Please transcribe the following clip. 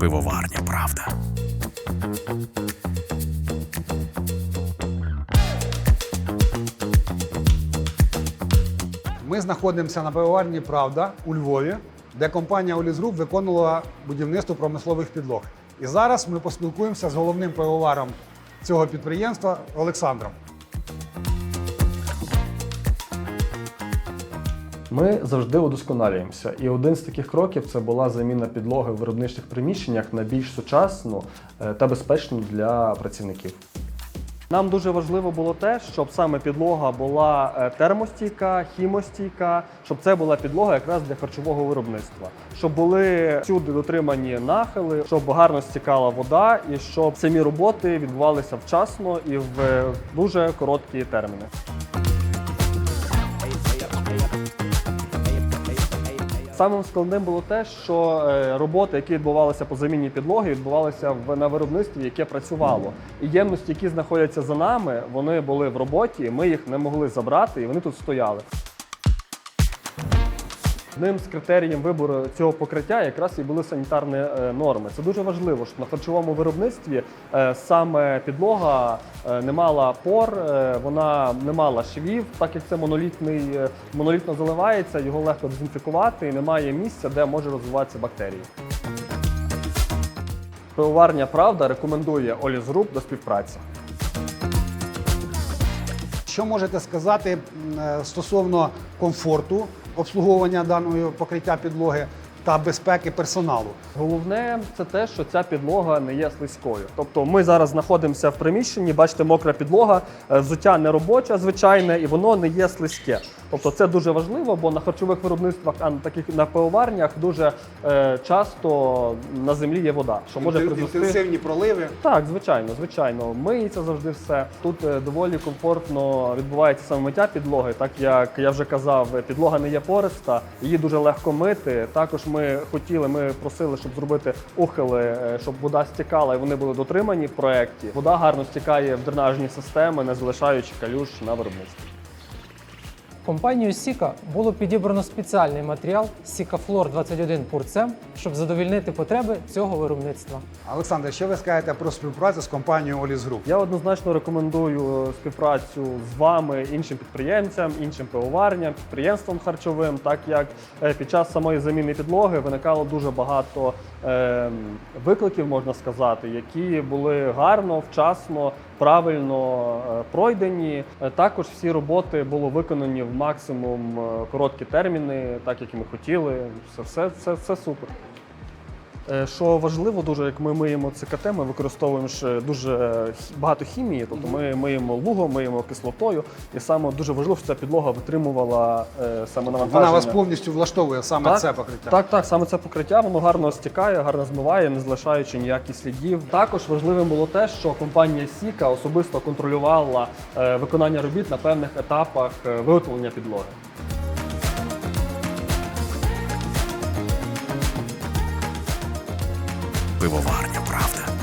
Пивоварня Правда. Ми знаходимося на пивоварні Правда у Львові, де компанія Олізгруп виконувала будівництво промислових підлог. І зараз ми поспілкуємося з головним пивоваром цього підприємства Олександром. Ми завжди удосконалюємося. І один з таких кроків це була заміна підлоги в виробничих приміщеннях на більш сучасну е, та безпечну для працівників. Нам дуже важливо було те, щоб саме підлога була е, термостійка, хімостійка, щоб це була підлога якраз для харчового виробництва, щоб були всюди дотримані нахили, щоб гарно стікала вода, і щоб самі роботи відбувалися вчасно і в е, дуже короткі терміни. Самим складним було те, що е, роботи, які відбувалися по заміні підлоги, відбувалися в на виробництві, яке працювало. І ємності, які знаходяться за нами, вони були в роботі. Ми їх не могли забрати, і вони тут стояли. Одним з критеріїв вибору цього покриття якраз і були санітарні е, норми. Це дуже важливо, щоб на харчовому виробництві е, саме підлога е, не мала пор, вона не мала швів, так як це монолітний, монолітно заливається, його легко дезінфікувати і немає місця, де може розвиватися бактерії. Пивоварня Правда рекомендує Оліс Груп до співпраці. Що можете сказати стосовно комфорту обслуговування даного покриття підлоги та безпеки персоналу? Головне це те, що ця підлога не є слизькою. Тобто ми зараз знаходимося в приміщенні, бачите, мокра підлога, е, взуття не робоче, звичайне, і воно не є слизьке. Тобто це дуже важливо, бо на харчових виробництвах, а на таких на пивоварнях дуже е, часто на землі є вода, що може призвести. проливи. Так, звичайно, звичайно. Миється завжди все. Тут е, доволі комфортно відбувається саме миття підлоги, так як я вже казав, е, підлога не є пориста, її дуже легко мити. Також ми хотіли, ми просили, щоб зробити ухили, е, щоб вода стікала і вони були дотримані в проєкті. Вода гарно стікає в дренажні системи, не залишаючи калюш на виробництві. Компанією Сіка було підібрано спеціальний матеріал Сікафлор 21 Пурцем, щоб задовільнити потреби цього виробництва. Олександр, що ви скажете про співпрацю з компанією Олізгруп? Я однозначно рекомендую е, співпрацю з вами, іншим підприємцям, іншим пивоварням, підприємствам харчовим, так як е, під час самої заміни підлоги виникало дуже багато е, викликів, можна сказати, які були гарно, вчасно, правильно пройдені. Також всі роботи були виконані в максимум е, короткі терміни, так як і ми хотіли. Все, все, все, все супер. Е, Що важливо, дуже як ми миємо ЦКТ, ми використовуємо ж дуже багато хімії, тобто ми миємо лугом, миємо кислотою, і саме дуже важливо, щоб ця підлога витримувала е, саме навантаження. Вона вас повністю влаштовує саме Так, це покриття. Так, так, саме це покриття, воно гарно стікає, гарно змиває, не залишаючи ніяких слідів. Також важливим було те, що компанія Сіка особисто контролювала е, виконання робіт на певних етапах виготовлення підлоги. Пивоварня, правда.